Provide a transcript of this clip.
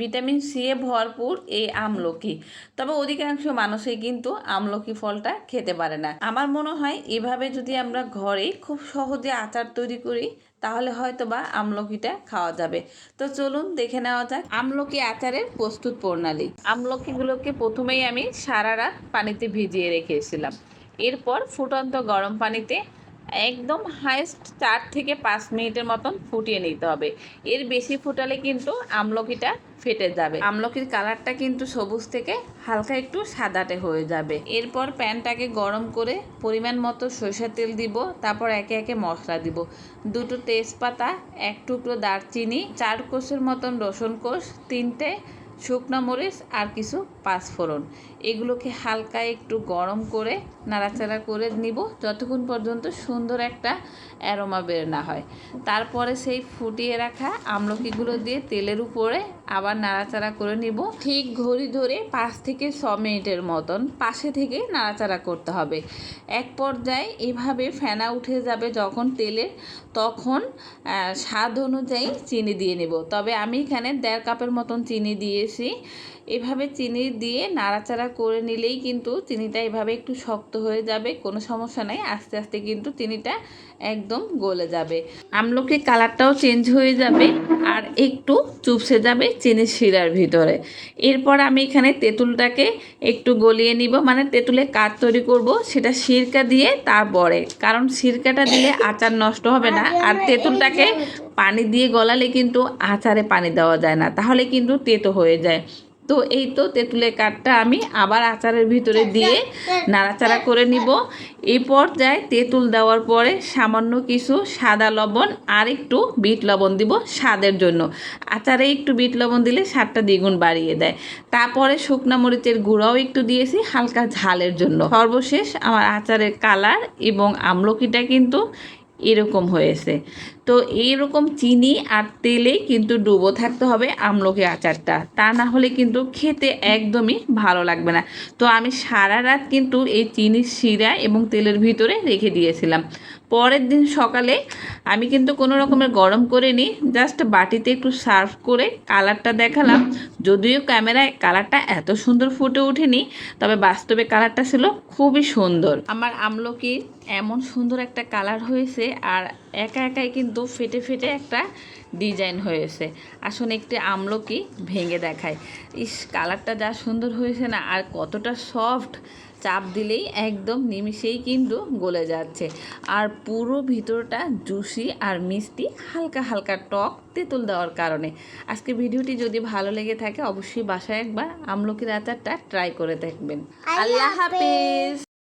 Vitamin C এ ভরপুর এই আমলকি। তবে অধিকাংশ মানুষই কিন্তু আমলকি ফলটা খেতে পারে না। আমার মনে হয় এভাবে যদি আমরা ঘরে খুব সহজে আচার তৈরি করি, তাহলে হয়তো বা আমলকিটা খাওয়া যাবে। তো চলুন দেখে নেওয়া যাক আমলকি আচারের প্রস্তুত প্রণালী। আমলকিগুলোকে প্রথমেই আমি সারা রাত পানিতে ভিজিয়ে রেখেছিলাম। এরপর ফুটন্ত গরম পানিতে একদম হাইস্ট চার থেকে পাঁচ মিনিটের মতন ফুটিয়ে নিতে হবে। এর বেশি ফুটালে কিন্তু আমলকিটা ফেটে যাবে। আমলকির কালারটা কিন্তু সবুজ থেকে হালকা একটু সাদাটে হয়ে যাবে। এরপর প্যানটাকে গরম করে পরিমাণ মতো সরিষার তেল দিব, তারপর একে একে মশলা দিব। দুটো তেজপাতা, এক টুকরো দারচিনি, চার কোষের মতন রসুন কোষ, তিনটে শুকনো মরিচ আর কিছু পাঁচফোড়ন। এগুলোকে হালকা একটু গরম করে নাড়াচাড়া করে নিব যতক্ষণ পর্যন্ত সুন্দর একটা অ্যারোমা বের না হয়। তারপরে সেই ফুটিয়ে রাখা আমলকিগুলো দিয়ে তেলের উপরে আবার নাড়াচাড়া করে নিব। ঠিক ঘড়ি ধরে পাঁচ থেকে ছ মিনিটের মতন পাশে থেকে নাড়াচাড়া করতে হবে। এক পর্যায়ে এভাবে ফেনা উঠে যাবে যখন তেলের তখন স্বাদ অনুযায়ী চিনি দিয়ে নেব। তবে আমি এখানে দেড় কাপের মতন চিনি দিয়েছি। এভাবে চিনি দিয়ে নাড়াচাড়া করে নিলেই কিন্তু চিনিটা এভাবে একটু শক্ত হয়ে যাবে, কোনো সমস্যা নাই। আস্তে আস্তে কিন্তু চিনিটা একদম গলে যাবে। আমলকি কালারটাও চেঞ্জ হয়ে যাবে আর একটু চুপসে যাবে চিনির শিরার ভিতরে। এরপর আমি এখানে তেঁতুলটাকে একটু গলিয়ে নিব। মানে তেঁতুলে কাঠ তৈরি করব, সেটা সিরকা দিয়ে তারপরে। কারণ সিরকাটা দিলে আচার নষ্ট হবে না। আর তেঁতুলটাকে পানি দিয়ে গলালে কিন্তু আচারে পানি দেওয়া যায় না, তাহলে কিন্তু তেতো হয়ে যায়। তো এই তো তেঁতুলের কাঠটা আমি আবার আচারের ভিতরে দিয়ে নাড়াচাড়া করে নিব। এই পর্যায়ে তেঁতুল দেওয়ার পরে সামান্য কিছু সাদা লবণ আর একটু বিট লবণ দিব স্বাদের জন্য। আচারে একটু বিট লবণ দিলে স্বাদটা দ্বিগুণ বাড়িয়ে দেয়। তারপরে শুকনো মরিচের গুঁড়াও একটু দিয়েছি হালকা ঝালের জন্য। সর্বশেষ আমার আচারের কালার এবং আমলকিটা কিন্তু এরকম হয়েছে। তো এইরকম চিনি আর তেলে কিন্তু ডুবো থাকতে হবে আমলকি আচারটা। তা না হলে কিন্তু খেতে একদমই ভালো লাগবে না। তো আমি সারা রাত কিন্তু এই চিনির শিরা এবং তেলের ভিতরে রেখে দিয়েছিলাম। পরের দিন সকালে আমি কিন্তু কোনো রকমের গরম করে নিই জাস্ট বাটিতে একটু সার্ভ করে কালারটা দেখালাম। যদিও ক্যামেরায় কালারটা এত সুন্দর ফুটে ওঠেনি, তবে বাস্তবে কালারটা ছিল খুবই সুন্দর। আমার আমলকি এমন সুন্দর একটা কালার হয়েছে, আর একা একাই কিন্তু ফেটে ফেটে একটা ডিজাইন হয়েছে। আসুন একটি আমলকি ভেঙে দেখায় ইস কালারটা যা সুন্দর হয়েছে না আর কতটা সফট। চাপ দিলেই একদম নিমিষেই কিন্তু গলে যাচ্ছে। আর পুরো ভিতরটা জুসি আর মিষ্টি হালকা হালকা টক তেঁতুল দেওয়ার কারণে। আজকে ভিডিওটি যদি ভালো লেগে থাকে অবশ্যই বাসায় একবার আমলকির আচারটা ট্রাই করে দেখবেন। আল্লাহ হাফেজ।